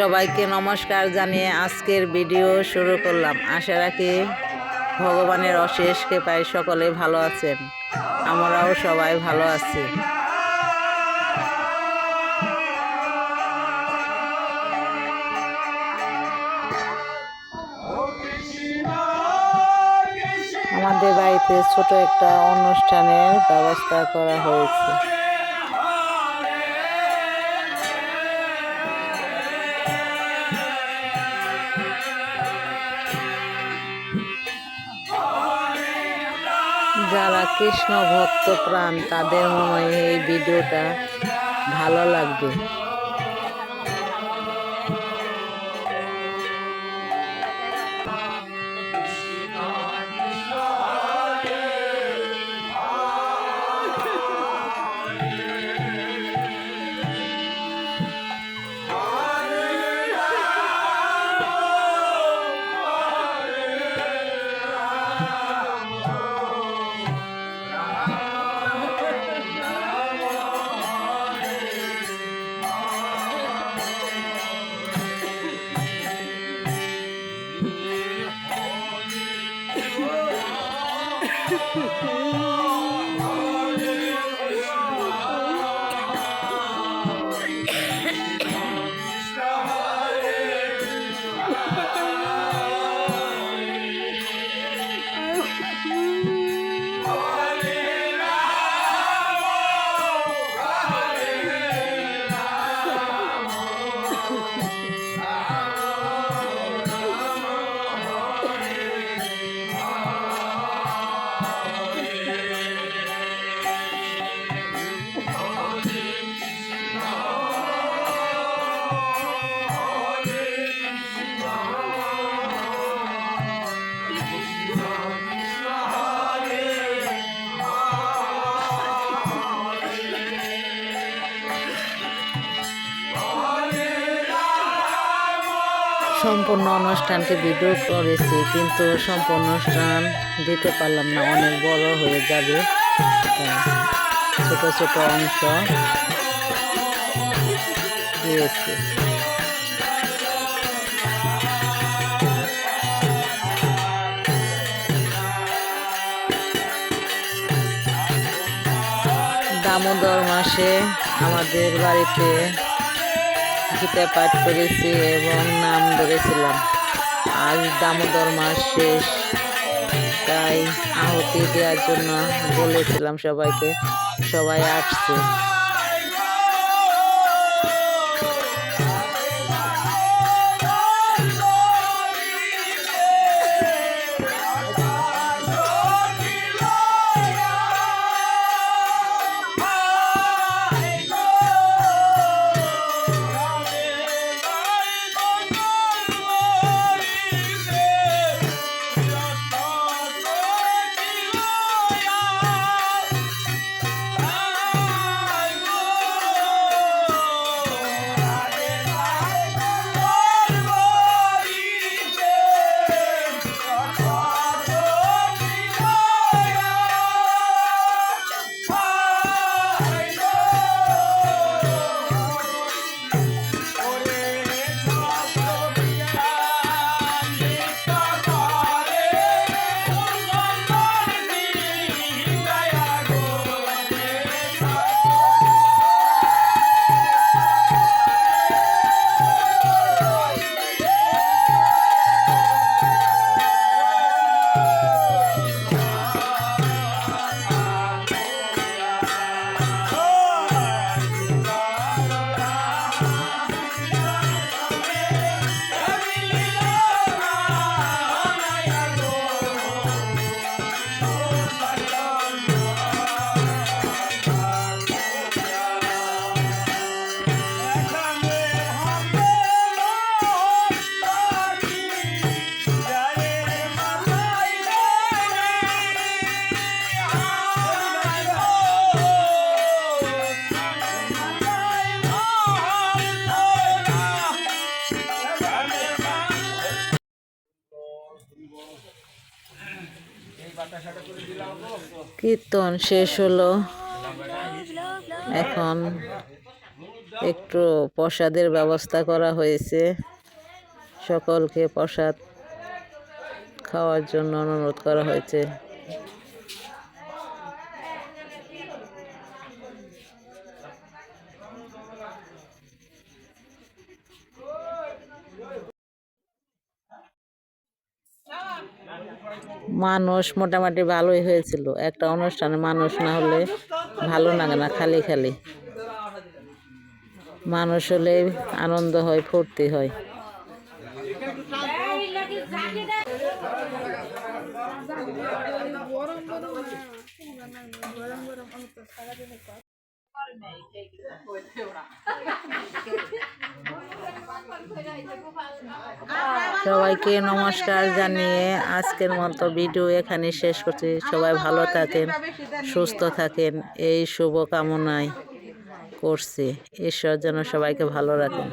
সবাইকে নমস্কার জানিয়ে আজকের ভিডিও শুরু করলাম। আশা রাখি ভগবানের অশেষ কৃপায় সকলে ভালো আছেন। আমরাও সবাই ভালো আছি। আমাদের বাড়িতে ছোট একটা অনুষ্ঠানের ব্যবস্থা করা হয়েছে। যারা কৃষ্ণ ভক্ত প্রাণ তাদের মনে এই ভিডিওটা ভালো লাগবে। Ha ha ha ha! সম্পূর্ণ অনুষ্ঠানটি ভিডিও করেছি, কিন্তু সম্পূর্ণ অনুষ্ঠান দিতে পারলাম না। অনেক বড় হয়ে যাবে। ছোট ছোট অংশ। দামোদর মাসে আমাদের বাড়িতে গীতা পাঠ করেছি এবং নাম ধরেছিলাম। আজ দামোদর মাস শেষ। তাই আহতি দেওয়ার জন্য বলেছিলাম সবাইকে, সবাই আসছে। কীর্তন শেষ হলো। এখন একটু প্রসাদের ব্যবস্থা করা হয়েছে। সকলকে প্রসাদ খাওয়ার জন্য অনুরোধ করা হয়েছে। মানুষ মোটামুটি ভালোই হয়েছিল। একটা অনুষ্ঠানে মানুষ না হলে ভালো লাগে না, খালি খালি। মানুষ হলে আনন্দ হয়, ফুর্তি হয়। সবাইকে নমস্কার জানিয়ে আজকের মতো ভিডিও এখানে শেষ করছি। সবাই ভালো থাকেন, সুস্থ থাকেন, এই শুভ কামনায় করছি। ঈশ্বর যেন সবাইকে ভালো রাখেন।